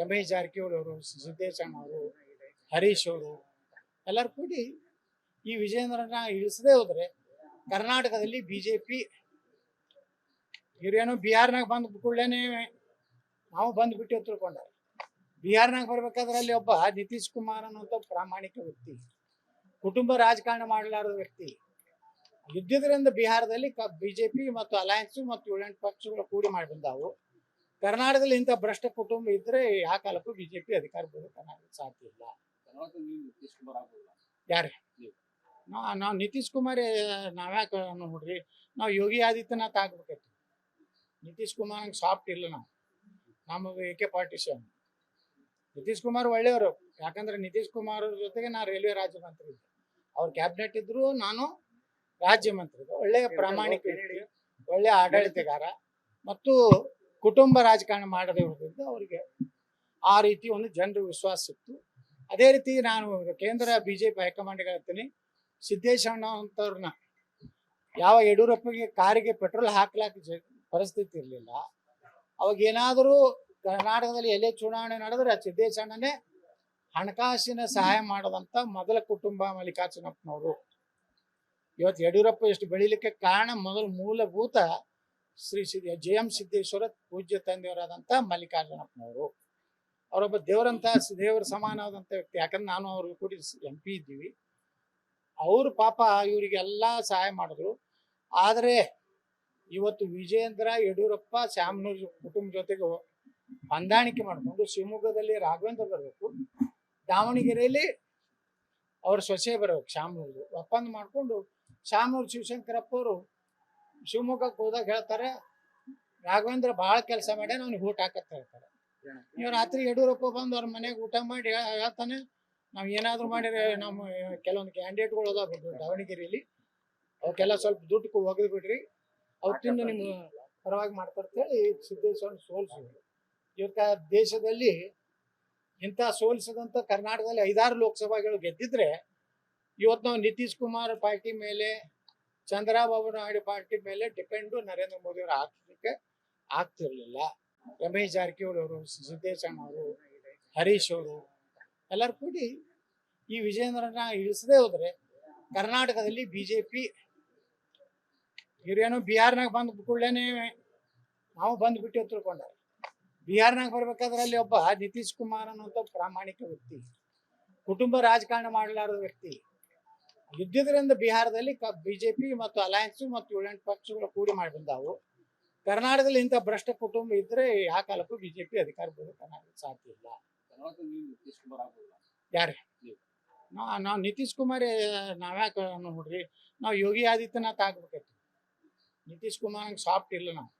ರಮೇಶ್ ಜಾರಕಿಹೊಳಿ ಅವರು ಸಿದ್ದೇಶಣ್ಣ ಅವರು, ಹರೀಶ್ ಅವರು ಎಲ್ಲರೂ ಕೂಡಿ ಈ ವಿಜೇಂದ್ರನ ಇಳಿಸದೇ ಹೋದ್ರೆ ಕರ್ನಾಟಕದಲ್ಲಿ ಬಿಜೆಪಿ ಇವ್ರೇನು ಬಿಹಾರ್ನಾಗ ಬಂದ ಕೂಡಲೇ ನಾವು ಬಂದ್ಬಿಟ್ಟು ತಿಳ್ಕೊಂಡ್ರೆ ಬಿಹಾರ್ನಾಗ ಬರ್ಬೇಕಾದ್ರೆ ಅಲ್ಲಿ ಒಬ್ಬ ನಿತೀಶ್ ಕುಮಾರ್ ಅನ್ನೋಂಥ ಪ್ರಾಮಾಣಿಕ ವ್ಯಕ್ತಿ, ಕುಟುಂಬ ರಾಜಕಾರಣ ಮಾಡಲಾರದ ವ್ಯಕ್ತಿ. ಇದ್ದಿದ್ರಿಂದ ಬಿಹಾರದಲ್ಲಿ ಬಿಜೆಪಿ ಮತ್ತು ಅಲಯನ್ಸ್ ಮತ್ತು ಏಳೆಂಟು ಪಕ್ಷಗಳು ಕೂಡಿ ಮಾಡಿ ಬಂದಾವು. ಕರ್ನಾಟಕದಲ್ಲಿ ಇಂಥ ಭ್ರಷ್ಟ ಕುಟುಂಬ ಇದ್ರೆ ಯಾವ ಕಾಲಕ್ಕೂ ಬಿಜೆಪಿ ಅಧಿಕಾರ ಕರ್ನಾಟಕ ಸಾಧ್ಯ ಇಲ್ಲ. ನೀವು ಯಾರೇ? ನಾ ನಾವು ನಿತೀಶ್ ಕುಮಾರ್ ನಾವ್ಯಾಕೆ ನೋಡ್ರಿ? ನಾವು ಯೋಗಿ ಆದಿತ್ಯನಾಥ್ ಆಗ್ಬೇಕಾಯ್ತು. ನಿತೀಶ್ ಕುಮಾರ್ ಹಂಗೆ ಸಾಫ್ಟ್ ಇಲ್ಲ ನಾವು. ನಮ್ಮ A K partition Nitish Kumar ಒಳ್ಳೆಯವರು. ಯಾಕಂದ್ರೆ ನಿತೀಶ್ ಕುಮಾರ್ ಜೊತೆಗೆ ನಾ ರೈಲ್ವೆ ರಾಜ್ಯ ಮಂತ್ರಿ ಇದ್ದೆ. ಅವ್ರ ಕ್ಯಾಬಿನೆಟ್ ಇದ್ರು ನಾನು ರಾಜ್ಯ ಮಂತ್ರಿ. ಒಳ್ಳೆಯ ಪ್ರಾಮಾಣಿಕ ಒಳ್ಳೆಯ ಆಡಳಿತಗಾರ. ಮತ್ತು ಕುಟುಂಬ ರಾಜಕಾರಣ ಮಾಡದೇ ಇರೋದ್ರಿಂದ ಅವರಿಗೆ ಆ ರೀತಿ ಒಂದು ಜನರ ವಿಶ್ವಾಸ ಸಿಕ್ತು ಅದೇ ರೀತಿ ನಾನು ಕೇಂದ್ರ ಬಿಜೆಪಿ ಹೈಕಮಾಂಡ್ಗೆ ಹೇಳ್ತೀನಿ. ಸಿದ್ದೇಶಣ್ಣ ಅಂತವ್ರನ್ನ ಯಾವ ಯಡಿಯೂರಪ್ಪಗೆ ಕಾರಿಗೆ ಪೆಟ್ರೋಲ್ ಹಾಕ್ಲಾಕ ಜ- ಪರಿಸ್ಥಿತಿ ಇರಲಿಲ್ಲ. ಅವಾಗ ಏನಾದರೂ ಕರ್ನಾಟಕದಲ್ಲಿ ಎಲೆ ಚುನಾವಣೆ ನಡೆದ್ರೆ ಸಿದ್ದೇಶಣ್ಣನೇ ಹಣಕಾಸಿನ ಸಹಾಯ ಮಾಡೋದಂತ ಮೊದಲ ಕುಟುಂಬ ಮಲ್ಲಿಕಾರ್ಜುನಪ್ಪನವರು. ಇವತ್ತು ಯಡಿಯೂರಪ್ಪ ಎಷ್ಟು ಬೆಳಿಲಿಕ್ಕೆ ಕಾರಣ ಮೊದಲು ಮೂಲಭೂತ ಶ್ರೀ ಸಿದ್ಧ ಜೆ ಎಂ ಸಿದ್ದೇಶ್ವರ ಪೂಜ್ಯ ತಂದೆಯವರಾದಂಥ ಮಲ್ಲಿಕಾರ್ಜುನಪ್ಪನವರು. ಅವರೊಬ್ಬ ದೇವರಂತ, ದೇವರ ಸಮಾನವಾದಂಥ ವ್ಯಕ್ತಿ. ಯಾಕಂದ್ರೆ ನಾನು ಅವ್ರಿಗೆ ಕೂಡಿ ಎಂ ಪಿ ಇದ್ದೀವಿ. ಅವರು ಪಾಪ ಇವರಿಗೆಲ್ಲ ಸಹಾಯ ಮಾಡಿದ್ರು. ಆದರೆ ಇವತ್ತು ವಿಜೇಂದ್ರ ಯಡಿಯೂರಪ್ಪ, ಶ್ಯಾಮನೂರ್ ಕುಟುಂಬ ಜೊತೆಗೆ ಹೊಂದಾಣಿಕೆ ಮಾಡಿಕೊಂಡು ಶಿವಮೊಗ್ಗದಲ್ಲಿ ರಾಘವೇಂದ್ರ ಬರಬೇಕು. ದಾವಣಗೆರೆಯಲ್ಲಿ ಅವ್ರ ಸೊಸೆ ಬರಬೇಕು, ಶ್ಯಾಮನೂರ್ದು. ಒಪ್ಪಂದ ಮಾಡಿಕೊಂಡು ಶ್ಯಾಮನೂರು ಶಿವಶಂಕರಪ್ಪ ಅವರು ಶಿವಮೊಗ್ಗಕ್ಕೆ ಹೋದಾಗ ಹೇಳ್ತಾರೆ, ರಾಘವೇಂದ್ರ ಭಾಳ ಕೆಲಸ ಮಾಡಿ ಅವ್ನಿಗೆ ಊಟ ಹಾಕತ್ತ ಹೇಳ್ತಾರೆ. ನೀವು ರಾತ್ರಿ ಯಡಿಯೂರಪ್ಪ ಬಂದು ಅವ್ರ ಮನೆಗೆ ಊಟ ಮಾಡಿ ಹೇಳ್ತಾನೆ, ನಾವು ಏನಾದರೂ ಮಾಡಿದ್ರೆ ನಮ್ಮ ಕೆಲವೊಂದು ಕ್ಯಾಂಡಿಡೇಟ್ಗಳು ಅದಾವ ದಾವಣಗೆರೆಯಲ್ಲಿ ಅವಕ್ಕೆಲ್ಲ ಸ್ವಲ್ಪ ದುಡ್ಡು ಒಗೆದು ಬಿಡ್ರಿ, ಅವ್ರ ತಿಂದು ನಿಮ್ಮ ಪರವಾಗಿ ಮಾಡ್ತಾರಂತೇಳಿ ಸಿದ್ದೇಶ್ವರ ಸೋಲಿಸಿದ್ರು. ಇವತ್ತ ದೇಶದಲ್ಲಿ ಇಂಥ ಸೋಲಿಸಿದಂಥ ಕರ್ನಾಟಕದಲ್ಲಿ ಐದಾರು ಲೋಕಸಭೆಗಳು ಗೆದ್ದಿದ್ರೆ ಇವತ್ತು ನಾವು ನಿತೀಶ್ ಕುಮಾರ್ ಪಾರ್ಟಿ ಮೇಲೆ ಚಂದ್ರಬಾಬು ನಾಯ್ಡು ಪಾರ್ಟಿ ಮೇಲೆ ಡಿಪೆಂಡು ನರೇಂದ್ರ ಮೋದಿ ಅವರು ಹಾಕ್ಲಿಕ್ಕೆ ಆಗ್ತಿರ್ಲಿಲ್ಲ. ರಮೇಶ್ ಜಾರಕಿಹೊಳಿ ಅವರು ಸಿದ್ದೇಶಣ್ಣ ಅವರು, ಹರೀಶ್ ಅವರು ಎಲ್ಲರೂ ಕೂಡಿ ಈ ವಿಜೇಂದ್ರನ ಇಳಿಸದೆ ಹೋದ್ರೆ ಕರ್ನಾಟಕದಲ್ಲಿ ಬಿಜೆಪಿ ಇವ್ರೇನೋ ಬಿಹಾರ್ನಾಗ ಬಂದ ಕೂಡಲೇ ನಾವು ಬಂದ್ಬಿಟ್ಟು ತಿಳ್ಕೊಂಡ ಬಿಹಾರ್ನಾಗ ಬರ್ಬೇಕಾದ್ರೆ ಅಲ್ಲಿ ಒಬ್ಬ ನಿತೀಶ್ ಕುಮಾರ್ ಅನ್ನೋಂಥ ಪ್ರಾಮಾಣಿಕ ವ್ಯಕ್ತಿ, ಕುಟುಂಬ ರಾಜಕಾರಣ ಮಾಡಲಾರದ ವ್ಯಕ್ತಿ ಇದ್ದಿದ್ರಿಂದ ಬಿಹಾರದಲ್ಲಿ ಬಿಜೆಪಿ ಮತ್ತು ಅಲಯನ್ಸ್ ಮತ್ತು ಏಳೆಂಟು ಪಕ್ಷಗಳು ಕೂಡಿ ಮಾಡಿ ಬಂದಾವು. ಕರ್ನಾಟಕದಲ್ಲಿ ಇಂಥ ಭ್ರಷ್ಟ ಕುಟುಂಬ ಇದ್ರೆ ಯಾವ ಕಾಲಕ್ಕೂ ಬಿಜೆಪಿ ಅಧಿಕಾರ ಬರೋದು ಕರ್ನಾಟಕ ಸಾಧ್ಯ ಇಲ್ಲ. ಯಾರು ನೀವು ನಿತೀಶ್ ಕುಮಾರ್ ಆಗ್ಬೋದಾ? ಯಾರೇ? ನಾ ನಾವು ನಿತೀಶ್ ಕುಮಾರ್ ನಾವ್ಯಾಕೆ ನೋಡ್ರಿ ನಾವು ಯೋಗಿ ಆದಿತ್ಯನಾಥ್ ಆಗ್ಬೇಕಾಯ್ತು ನಿತೀಶ್ ಕುಮಾರ್ ಹಂಗೆ ಸಾಫ್ಟ್ ಇಲ್ಲ ನಾವು.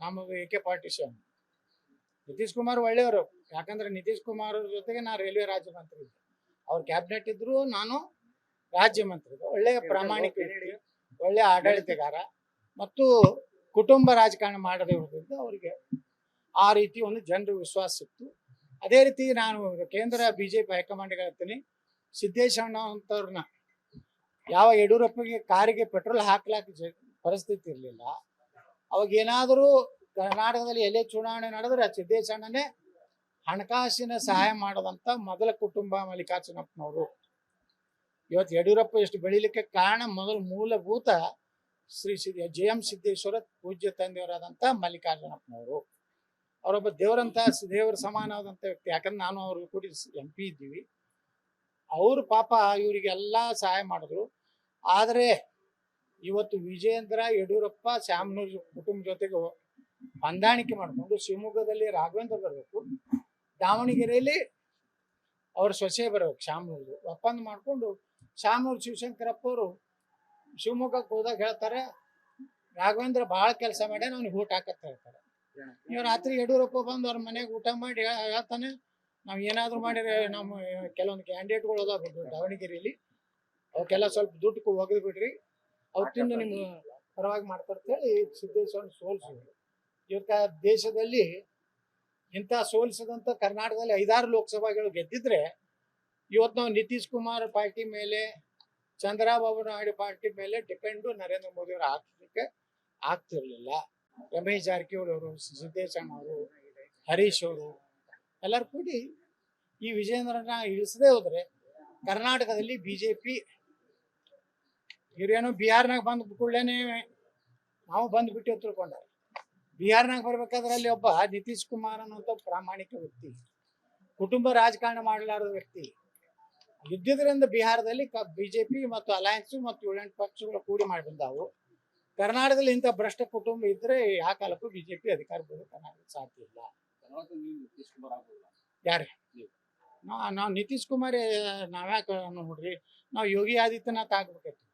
ನಮ್ಮ A K partition Nitish Kumar ಒಳ್ಳೆಯವರು. ಯಾಕಂದ್ರೆ ನಿತೀಶ್ ಕುಮಾರ್ ಜೊತೆಗೆ ನಾ ರೈಲ್ವೆ ರಾಜ್ಯ ಮಂತ್ರಿ ಇದ್ದೆ. ಅವ್ರ ಕ್ಯಾಬಿನೆಟ್ ಇದ್ರು ನಾನು ರಾಜ್ಯ ಮಂತ್ರಿ ಇದ್ದೆ. ಒಳ್ಳೆಯ ಪ್ರಾಮಾಣಿಕ ವ್ಯಕ್ತಿ ಒಳ್ಳೆಯ ಆಡಳಿತಗಾರ ಮತ್ತು ಕುಟುಂಬ ರಾಜಕಾರಣ ಮಾಡದೇ ಇರೋದ್ರಿಂದ ಅವರಿಗೆ ಆ ರೀತಿ ಒಂದು ಜನರ ವಿಶ್ವಾಸ ಸಿಕ್ತು ಅದೇ ರೀತಿ ನಾನು ಕೇಂದ್ರ ಬಿಜೆಪಿ ಹೈಕಮಾಂಡ್ಗೆ ಹೇಳ್ತೀನಿ ಸಿದ್ದೇಶಣ್ಣ ಅಂತವ್ರನ್ನ ಯಾವ ಯಡಿಯೂರಪ್ಪಗೆ ಕಾರಿಗೆ ಪೆಟ್ರೋಲ್ ಹಾಕ್ಲಾಕ ಜ- ಪರಿಸ್ಥಿತಿ ಇರಲಿಲ್ಲ. ಅವಾಗ ಏನಾದರೂ ಕರ್ನಾಟಕದಲ್ಲಿ ಎಲೆ ಚುನಾವಣೆ ನಡೆದ್ರೆ ಸಿದ್ದೇಶಣ್ಣನೇ ಹಣಕಾಸಿನ ಸಹಾಯ ಮಾಡೋದಂತ ಮೊದಲ ಕುಟುಂಬ ಮಲ್ಲಿಕಾರ್ಜುನಪ್ಪನವರು. ಇವತ್ತು ಯಡಿಯೂರಪ್ಪ ಎಷ್ಟು ಬೆಳಿಲಿಕ್ಕೆ ಕಾರಣ ಮೊದಲು ಮೂಲಭೂತ ಶ್ರೀ ಸಿದ್ಧ ಜೆ ಎಂ ಸಿದ್ದೇಶ್ವರ ಪೂಜ್ಯ ತಂದೆಯವರಾದಂಥ ಮಲ್ಲಿಕಾರ್ಜುನಪ್ಪನವರು. ಅವರೊಬ್ಬ ದೇವರಂತ ದೇವರ ಸಮಾನವಾದಂಥ ವ್ಯಕ್ತಿ. ಯಾಕಂದ್ರೆ ನಾನು ಅವ್ರಿಗೆ ಕೂಡಿ ಎಂ ಪಿ ಇದ್ದೀವಿ. ಅವರು ಪಾಪ ಇವರಿಗೆಲ್ಲ ಸಹಾಯ ಮಾಡಿದ್ರು. ಆದರೆ ಇವತ್ತು ವಿಜೇಂದ್ರ ಯಡಿಯೂರಪ್ಪ, ಶ್ಯಾಮನೂರ್ ಕುಟುಂಬ ಜೊತೆಗೆ ಹೊಂದಾಣಿಕೆ ಮಾಡಿಕೊಂಡು ಶಿವಮೊಗ್ಗದಲ್ಲಿ ರಾಘವೇಂದ್ರ ಬರಬೇಕು. ದಾವಣಗೆರೆಯಲ್ಲಿ ಅವ್ರ ಸೊಸೆ ಬರಬೇಕು, ಶ್ಯಾಮನೂರ್ದು. ಒಪ್ಪಂದ ಮಾಡಿಕೊಂಡು ಶಾಮನೂರು ಶಿವಶಂಕರಪ್ಪ ಅವರು ಶಿವಮೊಗ್ಗಕ್ಕೆ ಹೋದಾಗ ಹೇಳ್ತಾರೆ, ರಾಘವೇಂದ್ರ ಭಾಳ ಕೆಲಸ ಮಾಡ್ಯಾನ, ಅವ್ನಿಗೆ ಊಟ ಹಾಕತ್ತ ಹೇಳ್ತಾರೆ. ನೀವು ರಾತ್ರಿ ಯಡಿಯೂರಪ್ಪ ಬಂದು ಅವ್ರ ಮನೆಗೆ ಊಟ ಮಾಡಿ ಹೇಳ್ತಾನೆ, ನಾವು ಏನಾದರೂ ಮಾಡಿದ್ರೆ ನಮ್ಮ ಕೆಲವೊಂದು ಕ್ಯಾಂಡಿಡೇಟ್ಗಳು ಅದಾವ ದಾವಣಗೆರೆಯಲ್ಲಿ ಅವಕ್ಕೆಲ್ಲ ಸ್ವಲ್ಪ ದುಡ್ಡು ಒಗೆದು ಬಿಡ್ರಿ, ಅವ್ರು ತಿಂದು ನಿಮ್ಮ ಪರವಾಗಿ ಮಾಡ್ತಾರಂತೇಳಿ ಸಿದ್ದೇಶ್ವರನ ಸೋಲಿಸಿದ್ರು. ಇವತ್ತ ದೇಶದಲ್ಲಿ ಇಂಥ ಸೋಲಿಸಿದಂಥ ಕರ್ನಾಟಕದಲ್ಲಿ ಐದಾರು ಲೋಕಸಭೆಗಳು ಗೆದ್ದಿದ್ರೆ ಇವತ್ತು ನಾವು ನಿತೀಶ್ ಕುಮಾರ್ ಪಾರ್ಟಿ ಮೇಲೆ, ಚಂದ್ರಬಾಬು ನಾಯ್ಡು ಪಾರ್ಟಿ ಮೇಲೆ ಡಿಪೆಂಡು ನರೇಂದ್ರ ಮೋದಿ ಅವರು ಹಾಕ್ಲಿಕ್ಕೆ ಆಗ್ತಿರ್ಲಿಲ್ಲ. ರಮೇಶ್ ಜಾರಕಿಹೊಳಿ ಅವರು ಸಿದ್ದೇಶಣ್ಣ ಅವರು, ಹರೀಶ್ ಅವರು ಎಲ್ಲರೂ ಕೂಡಿ ಈ ವಿಜಯೇಂದ್ರನ ಇಳಿಸದೇ ಹೋದ್ರೆ ಕರ್ನಾಟಕದಲ್ಲಿ ಬಿ ಜೆ ಪಿ ಇವ್ರೇನು ಬಿಹಾರ್ನಾಗ ಬಂದ ಕೂಡಲೇ ನಾವು ಬಂದ್ಬಿಟ್ಟು ತಿಳ್ಕೊಂಡ ಬಿಹಾರ್ನಾಗ ಬರ್ಬೇಕಾದ್ರೆ ಅಲ್ಲಿ ಒಬ್ಬ ನಿತೀಶ್ ಕುಮಾರ್ ಅನ್ನುವಂಥ ಪ್ರಾಮಾಣಿಕ ವ್ಯಕ್ತಿ, ಕುಟುಂಬ ರಾಜಕಾರಣ ಮಾಡಲಾರದ ವ್ಯಕ್ತಿ ಯುದ್ಧದ್ರಿಂದ ಬಿಹಾರದಲ್ಲಿ ಬಿಜೆಪಿ ಮತ್ತು ಅಲಯನ್ಸ್ ಮತ್ತು ಏಳೆಂಟು ಪಕ್ಷಗಳು ಕೂಡಿ ಮಾಡಿ ಬಂದಾವು ಕರ್ನಾಟಕದಲ್ಲಿ ಇಂಥ ಭ್ರಷ್ಟ ಕುಟುಂಬ ಇದ್ರೆ ಯಾವ ಕಾಲಕ್ಕೂ ಬಿಜೆಪಿ ಅಧಿಕಾರ ಬರೋದು ಕರ್ನಾಟಕ ಸಾಧ್ಯ ಇಲ್ಲ. ಯಾರೇ ನೀವು ನಿತೀಶ್ ಕುಮಾರ್ ಆಗ್ಬೋದಲ್ಲ ನಾ ನಾವು ನಿತೀಶ್ ಕುಮಾರ್ ನಾವ್ಯಾಕೆ ನೋಡ್ರಿ ನಾವು ಯೋಗಿ ಆದಿತ್ಯನಾಥ್ ಆಗ್ಬೇಕೈತಿ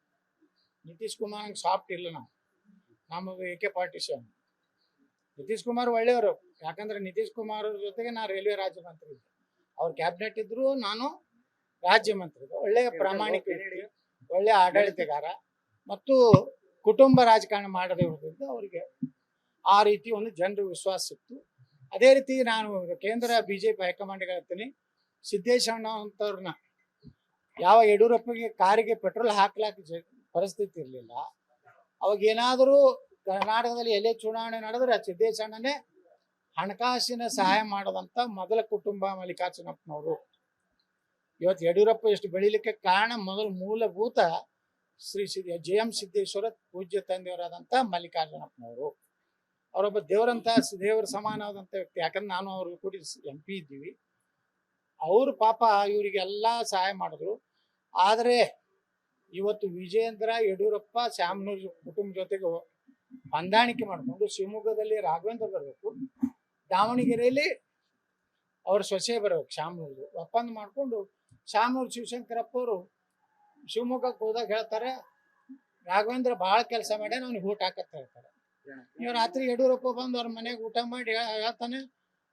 ನಿತೀಶ್ ಕುಮಾರ್ ಸಾಫ್ಟ್ ಇಲ್ಲ ನಾವು. ನಮ್ಮ A K partition. Nitish Kumar ಒಳ್ಳೆಯವರು. ಯಾಕಂದ್ರೆ ನಿತೀಶ್ ಕುಮಾರ್ ಜೊತೆಗೆ ನಾ ರೈಲ್ವೆ ರಾಜ್ಯ ಮಂತ್ರಿ ಇದ್ದೆ. ಅವ್ರ ಕ್ಯಾಬಿನೆಟ್ ಇದ್ರು ನಾನು ರಾಜ್ಯ ಮಂತ್ರಿ. ಒಳ್ಳೆಯ ಪ್ರಾಮಾಣಿಕ ಒಳ್ಳೆಯ ಆಡಳಿತಗಾರ. ಮತ್ತು ಕುಟುಂಬ ರಾಜಕಾರಣ ಮಾಡದೇ ಇರೋದ್ರಿಂದ ಅವರಿಗೆ ಆ ರೀತಿ ಒಂದು ಜನರ ವಿಶ್ವಾಸ ಸಿಕ್ತು ಅದೇ ರೀತಿ ನಾನು ಕೇಂದ್ರ ಬಿಜೆಪಿ ಹೈಕಮಾಂಡ್ಗೆ ಹೇಳ್ತೀನಿ. ಸಿದ್ದೇಶಣ್ಣ ಅಂತವ್ರನ್ನ ಯಾವ ಯಡಿಯೂರಪ್ಪಗೆ ಕಾರಿಗೆ ಪೆಟ್ರೋಲ್ ಹಾಕ್ಲಾಕ ಜ- ಪರಿಸ್ಥಿತಿ ಇರಲಿಲ್ಲ. ಅವಾಗ ಏನಾದರೂ ಕರ್ನಾಟಕದಲ್ಲಿ ಎಲೆ ಚುನಾವಣೆ ನಡೆದ್ರೆ ಸಿದ್ದೇಶಣ್ಣನೇ ಹಣಕಾಸಿನ ಸಹಾಯ ಮಾಡದಂತ ಮೊದಲ ಕುಟುಂಬ ಮಲ್ಲಿಕಾರ್ಜುನಪ್ಪನವರು. ಇವತ್ತು ಯಡಿಯೂರಪ್ಪ ಎಷ್ಟು ಬೆಳಿಲಿಕ್ಕೆ ಕಾರಣ ಮೊದಲು ಮೂಲಭೂತ ಶ್ರೀ ಜೆ ಎಂ ಸಿದ್ದೇಶ್ವರ ಪೂಜ್ಯ ತಂದೆಯವರಾದಂಥ ಮಲ್ಲಿಕಾರ್ಜುನಪ್ಪನವರು. ಅವರೊಬ್ಬ ದೇವರಂತ ದೇವರ ಸಮಾನವಾದಂಥ ವ್ಯಕ್ತಿ. ಯಾಕಂದ್ರೆ ನಾನು ಅವ್ರಿಗೆ ಕೂಡಿ ಎಂ ಪಿ ಇದ್ದೀವಿ. ಅವರು ಪಾಪ ಇವರಿಗೆಲ್ಲ ಸಹಾಯ ಮಾಡಿದ್ರು. ಆದರೆ ಇವತ್ತು ವಿಜಯೇಂದ್ರ, ಯಡಿಯೂರಪ್ಪ, ಶ್ಯಾಮನೂರ್ ಕುಟುಂಬ ಜೊತೆಗೆ ಹೊಂದಾಣಿಕೆ ಮಾಡಿಕೊಂಡು ಶಿವಮೊಗ್ಗದಲ್ಲಿ ರಾಘವೇಂದ್ರ ಬರಬೇಕು. ದಾವಣಗೆರೆಯಲ್ಲಿ ಅವ್ರ ಸೊಸೆ ಬರಬೇಕು ಶಾಮನೂರ್ದು ಒಪ್ಪಂದ ಮಾಡಿಕೊಂಡು ಶಾಮನೂರು ಶಿವಶಂಕರಪ್ಪ ಅವರು ಶಿವಮೊಗ್ಗಕ್ಕೆ ಹೋದಾಗ ಹೇಳ್ತಾರೆ, ರಾಘವೇಂದ್ರ ಭಾಳ ಕೆಲಸ ಮಾಡಿ ಅವ್ನಿಗೆ ಊಟ ಹಾಕತ್ತ ಹೇಳ್ತಾರೆ. ನೀವು ರಾತ್ರಿ ಯಡಿಯೂರಪ್ಪ ಬಂದು ಅವ್ರ ಮನೆಗೆ ಊಟ ಮಾಡಿ ಹೇಳ್ತಾನೆ,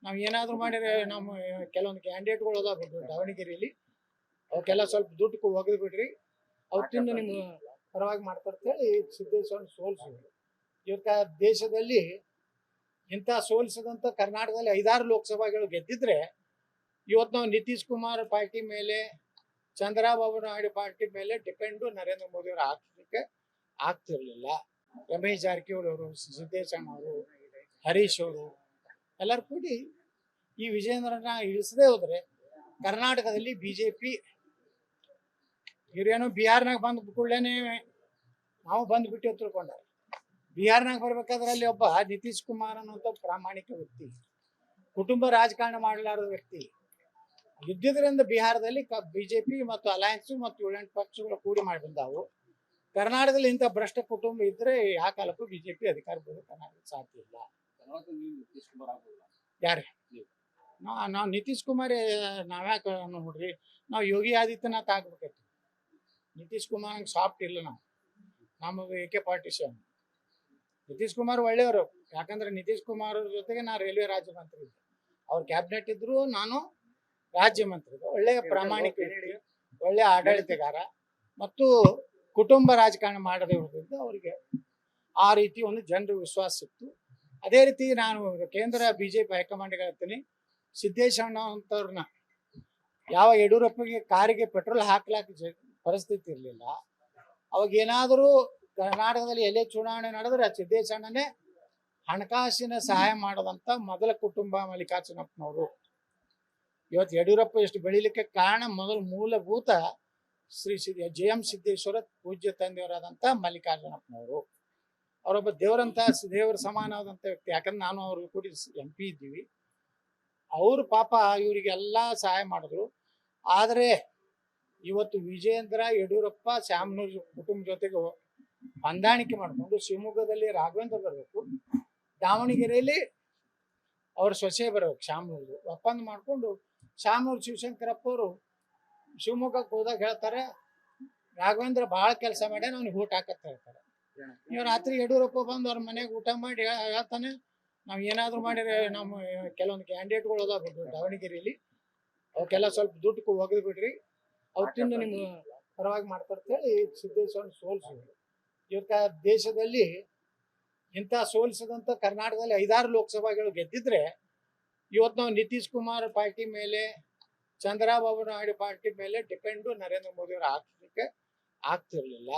ನಾವು ಏನಾದರೂ ಮಾಡಿದ್ರೆ ನಮ್ಮ ಕೆಲವೊಂದು ಕ್ಯಾಂಡಿಡೇಟ್ಗಳು ಅದಾವ ದಾವಣಗೆರೆಯಲ್ಲಿ ಅವಕ್ಕೆಲ್ಲ ಸ್ವಲ್ಪ ದುಡ್ಡು ಒಗೆದು ಬಿಡ್ರಿ, ಅವ್ರು ತಿಂದು ನಿಮ್ಮ ಪರವಾಗಿ ಮಾಡ್ತಾರೆ ಹೇಳಿ ಸಿದ್ದೇಶ್ವರನ ಸೋಲಿಸಿದ್ರು. ಇವತ್ತ ದೇಶದಲ್ಲಿ ಇಂಥ ಸೋಲಿಸಿದಂಥ ಕರ್ನಾಟಕದಲ್ಲಿ ಐದಾರು ಲೋಕಸಭೆಗಳು ಗೆದ್ದಿದ್ರೆ ಇವತ್ತು ನಾವು ನಿತೀಶ್ ಕುಮಾರ್ ಪಾರ್ಟಿ ಮೇಲೆ, ಚಂದ್ರಬಾಬು ನಾಯ್ಡು ಪಾರ್ಟಿ ಮೇಲೆ ಡಿಪೆಂಡು ನರೇಂದ್ರ ಮೋದಿ ಅವರು ಹಾಕ್ಲಿಕ್ಕೆ ಆಗ್ತಿರ್ಲಿಲ್ಲ. ರಮೇಶ್ ಜಾರಕಿಹೊಳಿ ಅವರು ಸಿದ್ದೇಶಣ್ಣ ಅವರು, ಹರೀಶ್ ಅವರು ಎಲ್ಲರೂ ಕೂಡಿ ಈ ವಿಜೇಂದ್ರನ ಇಳಿಸದೇ ಹೋದ್ರೆ ಕರ್ನಾಟಕದಲ್ಲಿ ಬಿ ಜೆ ಪಿ ಇವ್ರೇನು ಬಿಹಾರ್ನಾಗ ಬಂದ ಕೂಡಲೇ ನಾವು ಬಂದ್ಬಿಟ್ಟು ತಿಳ್ಕೊಂಡ ಬಿಹಾರ್ನಾಗ ಬರ್ಬೇಕಾದ್ರೆ ಅಲ್ಲಿ ಒಬ್ಬ ನಿತೀಶ್ ಕುಮಾರ್ ಅನ್ನುವಂಥ ಪ್ರಾಮಾಣಿಕ ವ್ಯಕ್ತಿ, ಕುಟುಂಬ ರಾಜಕಾರಣ ಮಾಡಲಾರದ ವ್ಯಕ್ತಿ ಯುದ್ಧದ್ರಿಂದ ಬಿಹಾರದಲ್ಲಿ ಬಿಜೆಪಿ ಮತ್ತು ಅಲಯನ್ಸ್ ಮತ್ತು ಏಳೆಂಟು ಪಕ್ಷಗಳು ಕೂಡಿ ಮಾಡಿ ಬಂದಾವು. ಕರ್ನಾಟಕದಲ್ಲಿ ಇಂಥ ಭ್ರಷ್ಟ ಕುಟುಂಬ ಇದ್ರೆ ಯಾವ ಕಾಲಕ್ಕೂ ಬಿಜೆಪಿ ಅಧಿಕಾರ ಬರೋದು ಕರ್ನಾಟಕ ಸಾಧ್ಯ ಇಲ್ಲ. ಯಾರು ನೀವು ನಿತೀಶ್ ಕುಮಾರ್ ಆಗ್ಬೋದಲ್ಲ ನಾ ನಾವು ನಿತೀಶ್ ಕುಮಾರ್ ನಾವ್ಯಾಕೆ ನೋಡ್ರಿ? ನಾವು ಯೋಗಿ ಆದಿತ್ಯನಾಥ್ ಆಗ್ಬೇಕೈತಿ. ನಿತೀಶ್ ಕುಮಾರ್ ಸಾಫ್ಟ್ ಇಲ್ಲ ನಾವು. ನಮಗೆ A K partition Nitish Kumar ಒಳ್ಳೆಯವರು. ಯಾಕಂದ್ರೆ ನಿತೀಶ್ ಕುಮಾರ್ ಜೊತೆಗೆ ನಾ ರೈಲ್ವೆ ರಾಜ್ಯ ಮಂತ್ರಿ ಇದ್ದೆ. ಅವ್ರ ಕ್ಯಾಬಿನೆಟ್ ಇದ್ರು ನಾನು ರಾಜ್ಯ ಮಂತ್ರಿಗಳು. ಒಳ್ಳೆಯ ಪ್ರಾಮಾಣಿಕ ವ್ಯಕ್ತಿ ಒಳ್ಳೆಯ ಆಡಳಿತಗಾರ ಮತ್ತು ಕುಟುಂಬ ರಾಜಕಾರಣ ಮಾಡದೇ ಇರೋದ್ರಿಂದ ಅವರಿಗೆ ಆ ರೀತಿ ಒಂದು ಜನರ ವಿಶ್ವಾಸ ಸಿಕ್ತು. ಅದೇ ರೀತಿ ನಾನು ಕೇಂದ್ರ ಬಿಜೆಪಿ ಹೈಕಮಾಂಡ್ಗೆ ಹೇಳ್ತೀನಿ ಸಿದ್ದೇಶಣ್ಣ ಅಂತವ್ರನ್ನ ಯಾವ ಯಡಿಯೂರಪ್ಪಗೆ ಕಾರಿಗೆ ಪೆಟ್ರೋಲ್ ಹಾಕ್ಲಾಕ ಜ- ಪರಿಸ್ಥಿತಿ ಇರಲಿಲ್ಲ. ಅವಾಗ ಏನಾದರೂ ಕರ್ನಾಟಕದಲ್ಲಿ ಎಲೆ ಚುನಾವಣೆ ನಡೆದ್ರೆ ಸಿದ್ದೇಶಣ್ಣನೇ ಹಣಕಾಸಿನ ಸಹಾಯ ಮಾಡದಂತ ಮೊದಲ ಕುಟುಂಬ ಮಲ್ಲಿಕಾರ್ಜುನಪ್ಪನವರು. ಇವತ್ತು ಯಡಿಯೂರಪ್ಪ ಎಷ್ಟು ಬೆಳೀಲಿಕ್ಕೆ ಕಾರಣ ಮೊದಲು ಮೂಲಭೂತ ಶ್ರೀ ಸಿದ್ಧ ಜೆ ಎಂ ಸಿದ್ದೇಶ್ವರ ಪೂಜ್ಯ ತಂದೆಯವರಾದಂಥ ಮಲ್ಲಿಕಾರ್ಜುನಪ್ಪನವರು. ಅವರೊಬ್ಬ ದೇವರಂತ ದೇವರ ಸಮಾನವಾದಂಥ ವ್ಯಕ್ತಿ. ಯಾಕಂದ್ರೆ ನಾನು ಅವ್ರಿಗೆ ಕೂಡಿ ಎಂ ಪಿ ಇದ್ದೀವಿ. ಅವರು ಪಾಪ ಇವರಿಗೆಲ್ಲ ಸಹಾಯ ಮಾಡಿದ್ರು. ಆದರೆ ಇವತ್ತು ವಿಜಯೇಂದ್ರ, ಯಡಿಯೂರಪ್ಪ, ಶ್ಯಾಮನೂರ್ ಕುಟುಂಬ ಜೊತೆಗೆ ಹೊಂದಾಣಿಕೆ ಮಾಡಿಕೊಂಡು ಶಿವಮೊಗ್ಗದಲ್ಲಿ ರಾಘವೇಂದ್ರ ಬರಬೇಕು. ದಾವಣಗೆರೆಯಲ್ಲಿ ಅವ್ರ ಸೊಸೆ ಬರಬೇಕು ಶಾಮನೂರ್ದು ಒಪ್ಪಂದ ಮಾಡಿಕೊಂಡು ಶಾಮನೂರು ಶಿವಶಂಕರಪ್ಪ ಅವರು ಶಿವಮೊಗ್ಗಕ್ಕೆ ಹೋದಾಗ ಹೇಳ್ತಾರೆ, ರಾಘವೇಂದ್ರ ಭಾಳ ಕೆಲಸ ಮಾಡಿ ಅವ್ನಿಗೆ ಊಟ ಹಾಕತ್ ಹೇಳ್ತಾರೆ. ನೀವು ರಾತ್ರಿ ಯಡಿಯೂರಪ್ಪ ಬಂದು ಅವ್ರ ಮನೆಗೆ ಊಟ ಮಾಡಿ ಹೇಳ್ತಾನೆ, ನಾವು ಏನಾದರೂ ಮಾಡಿದ್ರೆ ನಮ್ಮ ಕೆಲವೊಂದು ಕ್ಯಾಂಡಿಡೇಟ್ಗಳು ಅದಾವ ದಾವಣಗೆರೆಯಲ್ಲಿ ಅವಕ್ಕೆಲ್ಲ ಸ್ವಲ್ಪ ದುಡ್ಡು ಒಗೆದು ಬಿಡ್ರಿ, ಅವ್ರು ತಿಂದು ನಿಮ್ಮ ಪರವಾಗಿ ಮಾಡ್ತಾರೆ ಹೇಳಿ ಸಿದ್ದೇಶ್ವರನ ಸೋಲಿಸಿದ್ರು ಇವತ್ತ ದೇಶದಲ್ಲಿ ಇಂಥ ಸೋಲಿಸಿದಂಥ ಕರ್ನಾಟಕದಲ್ಲಿ ಐದಾರು ಲೋಕಸಭೆಗಳು ಗೆದ್ದಿದ್ರೆ ಇವತ್ತು ನಾವು ನಿತೀಶ್ ಕುಮಾರ್ ಪಾರ್ಟಿ ಮೇಲೆ, ಚಂದ್ರಬಾಬು ನಾಯ್ಡು ಪಾರ್ಟಿ ಮೇಲೆ ಡಿಪೆಂಡು ನರೇಂದ್ರ ಮೋದಿ ಅವರು ಹಾಕ್ಲಿಕ್ಕೆ ಆಗ್ತಿರ್ಲಿಲ್ಲ.